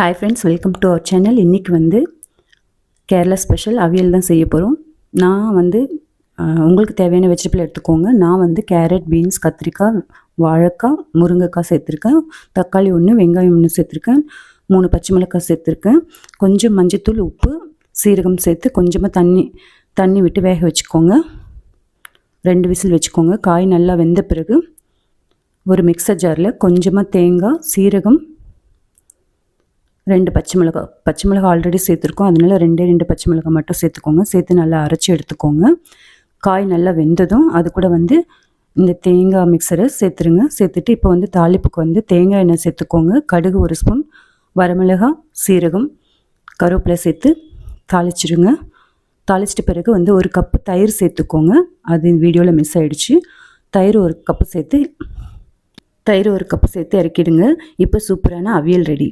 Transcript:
Hi friends welcome to our channel இன்றைக்கி வந்து Kerala special அவியல் தான் செய்ய போகிறோம் நான் வந்து உங்களுக்கு தேவையான வெஜிடபிள் எடுத்துக்கோங்க. நான் வந்து கேரட் பீன்ஸ் கத்திரிக்காய் வாழைக்காய் முருங்கைக்காய் சேர்த்துருக்கேன். தக்காளி ஒன்று வெங்காயம் ஒன்று சேர்த்துருக்கேன். மூணு பச்சை மிளகாய் சேர்த்துருக்கேன். கொஞ்சம் மஞ்சத்தூள் உப்பு சீரகம் சேர்த்து கொஞ்சமாக தண்ணி தண்ணி விட்டு வேக வச்சுக்கோங்க. ரெண்டு விசில் வச்சுக்கோங்க. காய் நல்லா வெந்த பிறகு ஒரு மிக்சர் ஜாரில் கொஞ்சமாக தேங்காய் சீரகம் ரெண்டு பச்சை மிளகா பச்சை மிளகா ஆல்ரெடி சேர்த்துருக்கோம். அதனால ரெண்டே ரெண்டு பச்சை மிளகா மட்டும் சேர்த்துக்கோங்க. சேர்த்து நல்லா அரைச்சி எடுத்துக்கோங்க. காய் நல்லா வெந்ததும் அது கூட வந்து இந்த தேங்காய் மிக்சரை சேர்த்துருங்க. சேர்த்துட்டு இப்போ வந்து தாளிப்புக்கு வந்து தேங்காய் எண்ணெய் சேர்த்துக்கோங்க. கடுகு ஒரு ஸ்பூன் வரமிளகாய் சீரகம் கருவேப்பிலை சேர்த்து தாளிச்சிருங்க. தாளிச்சிட்ட பிறகு வந்து ஒரு கப்பு தயிர் சேர்த்துக்கோங்க. அது வீடியோவில் மிஸ் ஆகிடுச்சு தயிர் ஒரு கப்பு சேர்த்து தயிர் ஒரு கப்பு சேர்த்து இறக்கிடுங்க. இப்போ சூப்பரான அவியல் ரெடி.